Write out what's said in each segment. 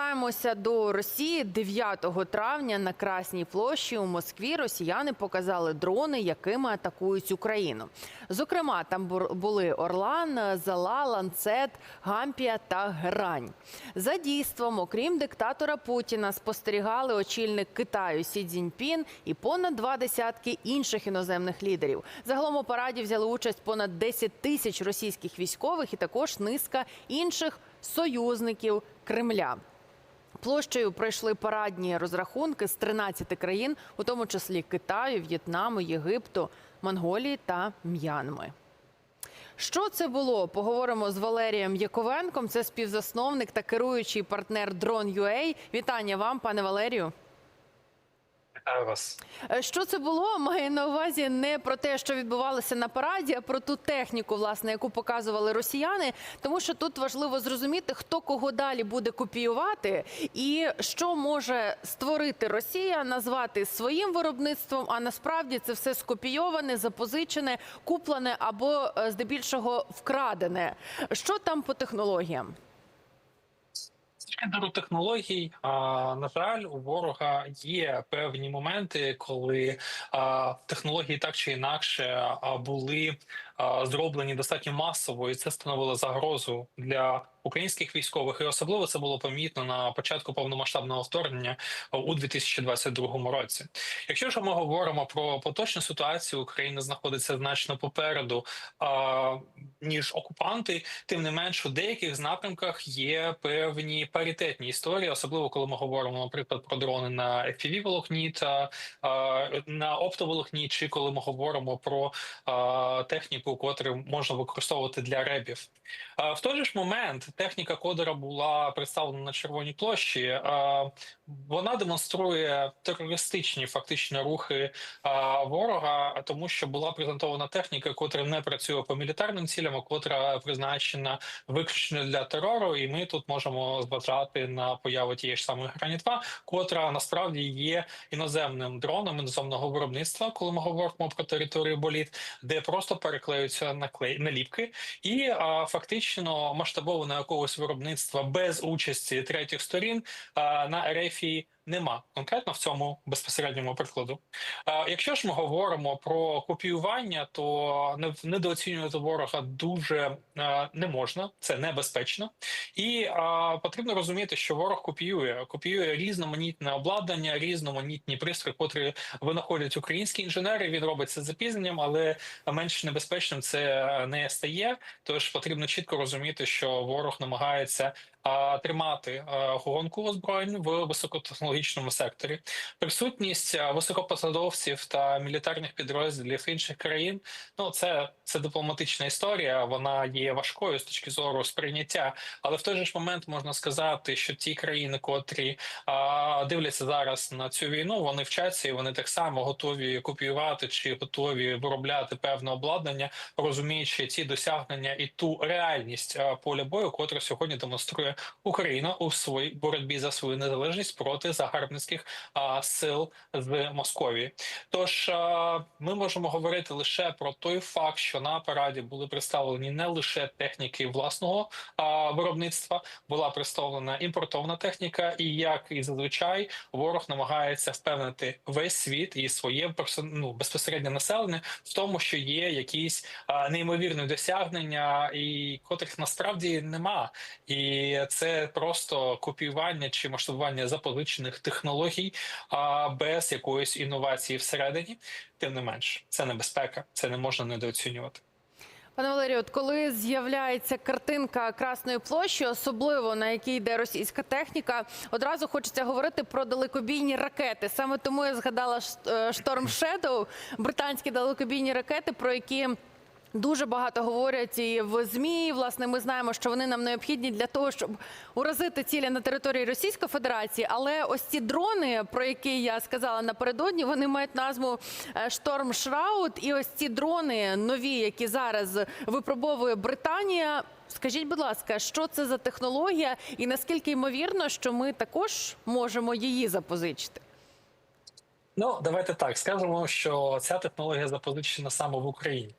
повертаємося до Росії 9 травня на Красній площі у Москві. Росіяни показали дрони, якими атакують Україну. Зокрема, там були Орлан, Зала, Ланцет, Гампія та Герань. За дійством, окрім диктатора Путіна, спостерігали очільник Китаю Сі Цзіньпін і понад два десятки інших іноземних лідерів. Загалом у параді взяли участь понад 10 тисяч російських військових і також низка інших союзників Кремля. Площею пройшли парадні розрахунки з 13 країн, у тому числі Китаю, В'єтнаму, Єгипту, Монголії та М'янми. Що це було? Поговоримо з Валерієм Яковенком. Це співзасновник та керуючий партнер Drone.ua. Вітання вам, пане Валерію. Вас. Е, Що це було? Має на увазі не про те, що відбувалося на параді, а про ту техніку, власне, яку показували росіяни. Тому що тут важливо зрозуміти, хто кого далі буде копіювати, і що може створити Росія, назвати своїм виробництвом. А насправді це все скопійоване, запозичене, куплене або е, здебільшого вкрадене. Що там по технологіям? З технологій, на жаль, у ворога є певні моменти, коли технології так чи інакше були зроблені достатньо масово, і це становило загрозу для українських військових. І особливо це було помітно на початку повномасштабного вторгнення у 2022 році. Якщо ж ми говоримо про поточну ситуацію, Україна знаходиться значно попереду ніж окупанти, тим не менш у деяких напрямках є певні паритетні історії, особливо коли ми говоримо, наприклад, про дрони на fpv волокні та на оптоволокні, чи коли ми говоримо про а, техніку, котру можна використовувати для ребів. В той же ж момент техніка кодера була представлена на червоній площі. Вона демонструє терористичні фактично рухи а, ворога, тому що була презентована техніка, котра не працює по мілітарним цілям, а котра призначена виключно для терору. І ми тут можемо зважати на появу тієї ж самої грані 2 котра насправді є іноземним дроном іноземного виробництва, коли ми говоримо про територію боліт, де просто переклеюються наклей наліпки, і а, фактично масштабоване якогось виробництва без участі третіх сторін а, на photography нема конкретно в цьому безпосередньому прикладу. Якщо ж ми говоримо про копіювання, то не- недооцінювати ворога дуже не можна, це небезпечно, і потрібно розуміти, що ворог копіює, копіює різноманітне обладнання, різноманітні пристрої, котрі винаходять українські інженери. Він робить це запізненням, але менш небезпечним це не стає. Тож потрібно чітко розуміти, що ворог намагається тримати гонку озброєнь в високотехнологічному секторі. Присутність високопосадовців та мілітарних підрозділів інших країн. Ну це, це дипломатична історія. Вона є важкою з точки зору сприйняття, але в той же ж момент можна сказати, що ті країни, котрі а, дивляться зараз на цю війну, вони вчаться і вони так само готові копіювати чи готові виробляти певне обладнання, розуміючи ці досягнення і ту реальність а, поля бою, котре сьогодні демонструє Україна у своїй боротьбі за свою незалежність проти загарбницьких сил з Московії. Тож ми можемо говорити лише про той факт, що на параді були представлені не лише техніки власного виробництва, була представлена імпортована техніка, і як і зазвичай ворог намагається впевнити весь світ і своє ну, безпосереднє населення в тому, що є якісь неймовірні досягнення, і котрих насправді нема. І це просто копіювання чи масштабування запозичених технологій а, без якоїсь інновації всередині. Тим не менш, це небезпека, це не можна недооцінювати. Пане Валерію, от коли з'являється картинка Красної площі, особливо на якій йде російська техніка, одразу хочеться говорити про далекобійні ракети. Саме тому я згадала Шторм Shadow, британські далекобійні ракети, про які. Дуже багато говорять і в змі. Власне, ми знаємо, що вони нам необхідні для того, щоб уразити цілі на території Російської Федерації. Але ось ці дрони, про які я сказала напередодні, вони мають назву е, Шторм Шраут. І ось ці дрони нові, які зараз випробовує Британія. Скажіть, будь ласка, що це за технологія, і наскільки ймовірно, що ми також можемо її запозичити? Ну, давайте так скажемо, що ця технологія запозичена саме в Україні.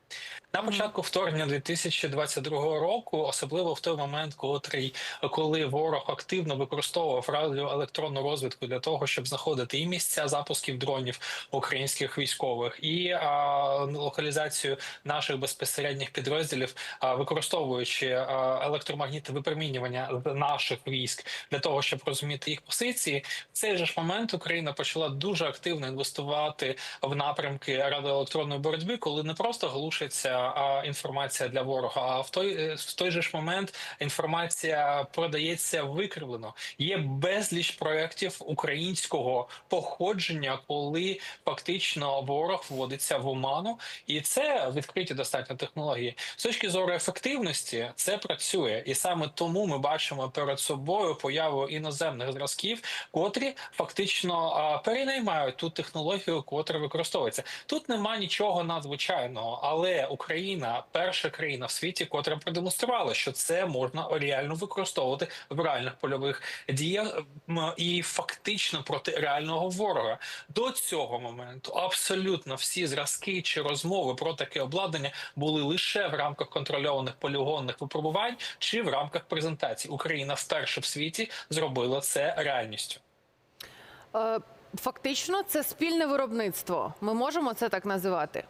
На початку вторгнення 2022 року, особливо в той момент, котрий, коли ворог активно використовував радіоелектронну розвідку для того, щоб знаходити і місця запусків дронів українських військових, і а, локалізацію наших безпосередніх підрозділів, а, використовуючи а, електромагнітне випромінювання наших військ для того, щоб розуміти їх позиції, в цей же ж момент Україна почала дуже активно інвестувати в напрямки радіоелектронної боротьби, коли не просто глушиться інформація для ворога, а в той е, в той же ж момент інформація продається викривлено. Є безліч проєктів українського походження, коли фактично ворог вводиться в оману, і це відкриті достатньо технології. З точки зору ефективності це працює, і саме тому ми бачимо перед собою появу іноземних зразків, котрі фактично а, переймають ту технологію, котра використовується. Тут нема нічого надзвичайного, але Україна перша країна в світі, котра продемонструвала, що це можна реально використовувати в реальних польових діях і фактично проти реального ворога. До цього моменту абсолютно всі зразки чи розмови про таке обладнання були лише в рамках контрольованих полігонних випробувань чи в рамках презентацій. Україна вперше в світі зробила це реальністю. Е, Фактично, це спільне виробництво. Ми можемо це так називати.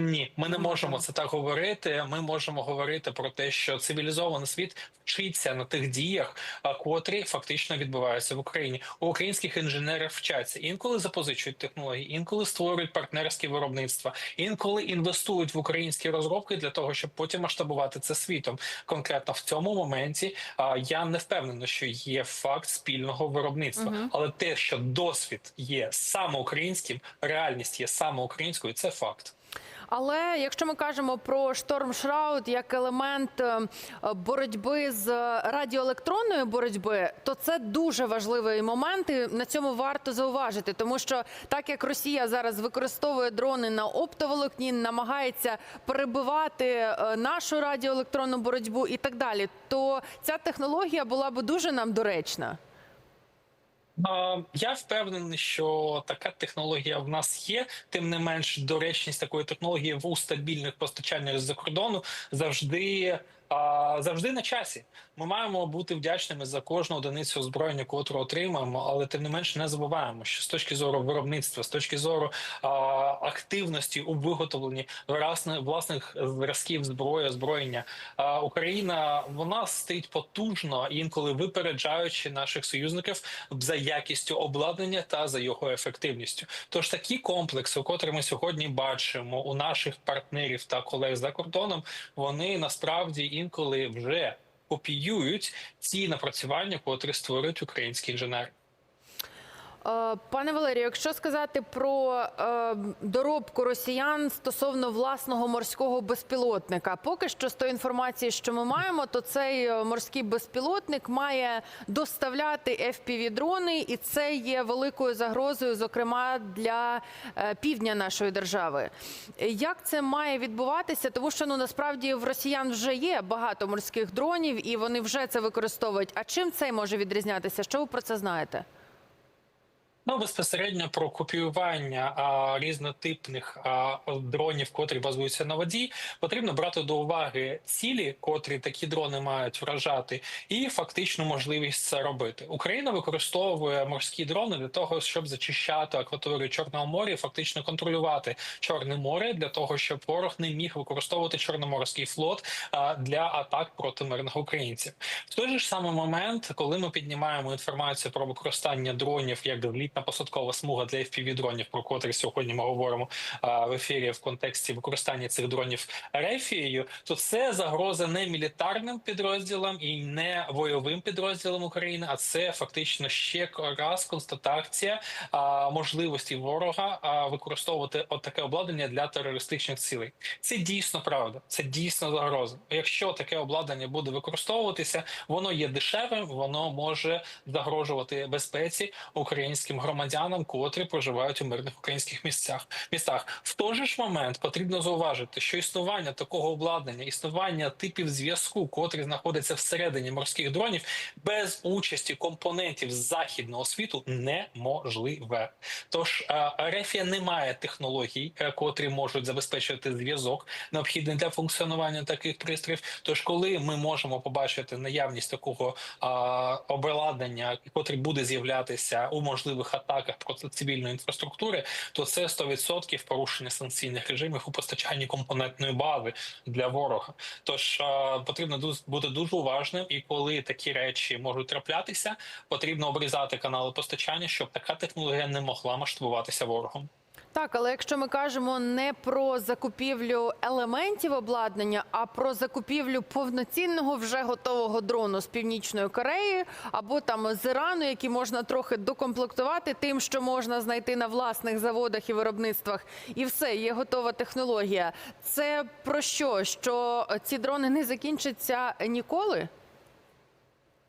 Ні, ми не можемо це так говорити. Ми можемо говорити про те, що цивілізований світ вчиться на тих діях, котрі фактично відбуваються в Україні. У українських інженерів вчаться інколи запозичують технології, інколи створюють партнерські виробництва, інколи інвестують в українські розробки для того, щоб потім масштабувати це світом. Конкретно в цьому моменті я не впевнений, що є факт спільного виробництва, Мгм. але те, що досвід є саме українським, реальність є саме українською, це факт. Але якщо ми кажемо про шторм Шраут як елемент е, боротьби з радіоелектронною боротьби, то це дуже важливий момент. і На цьому варто зауважити, тому що так як Росія зараз використовує дрони на оптоволокні, намагається перебивати е, нашу радіоелектронну боротьбу і так далі, то ця технологія була б дуже нам доречна. Я впевнений, що така технологія в нас є. Тим не менш, доречність такої технології в стабільних постачаннях з-за кордону завжди. А, Завжди на часі ми маємо бути вдячними за кожну одиницю озброєння, котру отримаємо, але тим не менш не забуваємо, що з точки зору виробництва, з точки зору а, активності у виготовленні власне, власних зразків зброї, озброєння, а, Україна вона стоїть потужно, інколи випереджаючи наших союзників за якістю обладнання та за його ефективністю. Тож такі комплекси, котрі ми сьогодні бачимо у наших партнерів та колег за кордоном, вони насправді інколи вже копіюють ці напрацювання, котрі створюють українські інженери. Е, Пане Валерію, якщо сказати про е, доробку росіян стосовно власного морського безпілотника, поки що з тої інформації, що ми маємо, то цей е, морський безпілотник має доставляти fpv дрони і це є великою загрозою, зокрема для півдня нашої держави. Як це має відбуватися? Тому що ну насправді в росіян вже є багато морських дронів, і вони вже це використовують. А чим цей може відрізнятися? Що ви про це знаєте? Ну, безпосередньо про копіювання а, різнотипних а, дронів, котрі базуються на воді, потрібно брати до уваги цілі, котрі такі дрони мають вражати, і фактичну можливість це робити. Україна використовує морські дрони для того, щоб зачищати акваторію Чорного моря, і фактично контролювати Чорне море для того, щоб ворог не міг використовувати Чорноморський флот а, для атак проти мирних українців. В той же самий момент, коли ми піднімаємо інформацію про використання дронів як літна посадкова смуга для fpv дронів, про котрі сьогодні ми говоримо в ефірі в контексті використання цих дронів рефією, то це загроза не мілітарним підрозділам і не бойовим підрозділам України, а це фактично ще раз констатація можливості ворога використовувати таке обладнання для терористичних цілей. Це дійсно правда, це дійсно загроза. Якщо таке обладнання буде використовуватися, воно є дешевим, воно може загрожувати безпеці українським громадянам, котрі проживають у мирних українських місцях. Містах в той же ж момент потрібно зауважити, що існування такого обладнання, існування типів зв'язку, котрі знаходяться всередині морських дронів, без участі компонентів західного світу неможливе. Тож е, Рефія не має технологій, е, котрі можуть забезпечувати зв'язок, необхідний для функціонування таких пристроїв. Тож, коли ми можемо побачити наявність такого обладнання, котре буде з'являтися у можливих атаках проти цивільної інфраструктури, то це 100% порушення санкційних режимів у постачанні компонентної бази для ворога. Тож потрібно дуз- бути дуже уважним, і коли такі речі можуть траплятися, потрібно обрізати канали постачання, щоб така технологія не могла масштабуватися ворогом. Так, але якщо ми кажемо не про закупівлю елементів обладнання, а про закупівлю повноцінного вже готового дрону з північної Кореї або там з Ірану, які можна трохи докомплектувати тим, що можна знайти на власних заводах і виробництвах, і все є готова технологія. Це про що? Що ці дрони не закінчаться ніколи?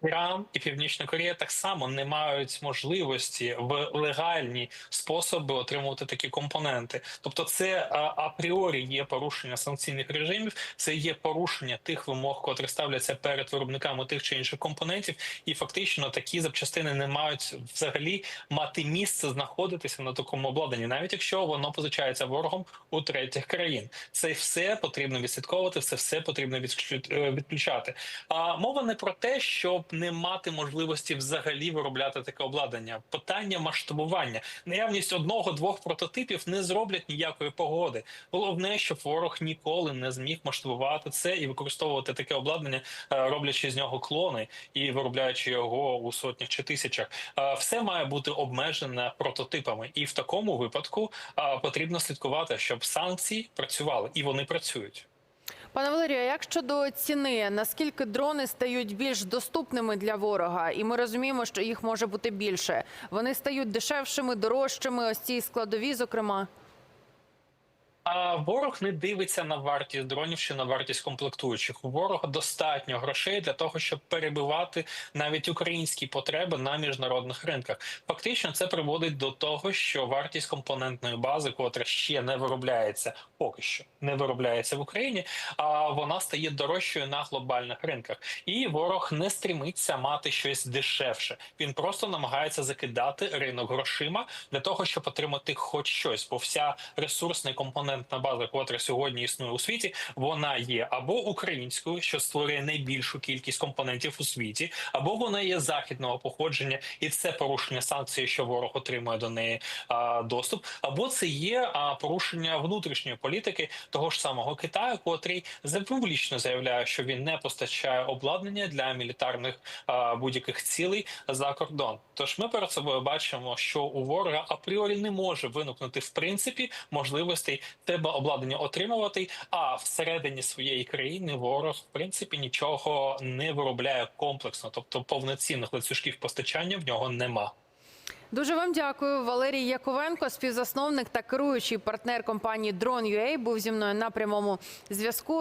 Іран і Північна Корея так само не мають можливості в легальні способи отримувати такі компоненти. Тобто, це а, апріорі є порушення санкційних режимів, це є порушення тих вимог, котрі ставляться перед виробниками тих чи інших компонентів, і фактично такі запчастини не мають взагалі мати місце знаходитися на такому обладнанні, навіть якщо воно позичається ворогом у третіх країн. Це все потрібно відслідковувати, це все потрібно е, відключати. А мова не про те, щоб не мати можливості взагалі виробляти таке обладнання. Питання масштабування, наявність одного-двох прототипів не зроблять ніякої погоди. Головне, щоб ворог ніколи не зміг масштабувати це і використовувати таке обладнання, е, роблячи з нього клони і виробляючи його у сотнях чи тисячах. Е, Все має бути обмежене прототипами, і в такому випадку е, потрібно слідкувати, щоб санкції працювали, і вони працюють. Пане Валерію, як щодо ціни, наскільки дрони стають більш доступними для ворога, і ми розуміємо, що їх може бути більше. Вони стають дешевшими, дорожчими. Ось ці складові, зокрема. А ворог не дивиться на вартість дронів чи на вартість комплектуючих. У ворога достатньо грошей для того, щоб перебивати навіть українські потреби на міжнародних ринках. Фактично, це приводить до того, що вартість компонентної бази, котра ще не виробляється, поки що не виробляється в Україні, а вона стає дорожчою на глобальних ринках. І ворог не стрімиться мати щось дешевше. Він просто намагається закидати ринок грошима для того, щоб отримати хоч щось, бо вся ресурсна і компонентна база, котра сьогодні існує у світі, вона є або українською, що створює найбільшу кількість компонентів у світі, або вона є західного походження, і це порушення санкцій, що ворог отримує до неї а, доступ, або це є а, порушення внутрішньої політики того ж самого Китаю, котрий публічно заявляє, що він не постачає обладнання для мілітарних будь-яких цілей за кордон. Тож ми перед собою бачимо, що у ворога апріорі не може виникнути в принципі можливостей тебе обладнання отримувати. А всередині своєї країни ворог в принципі нічого не виробляє комплексно, тобто повноцінних ланцюжків постачання в нього нема. Дуже вам дякую. Валерій Яковенко, співзасновник та керуючий партнер компанії Drone.ua, був зі мною на прямому зв'язку.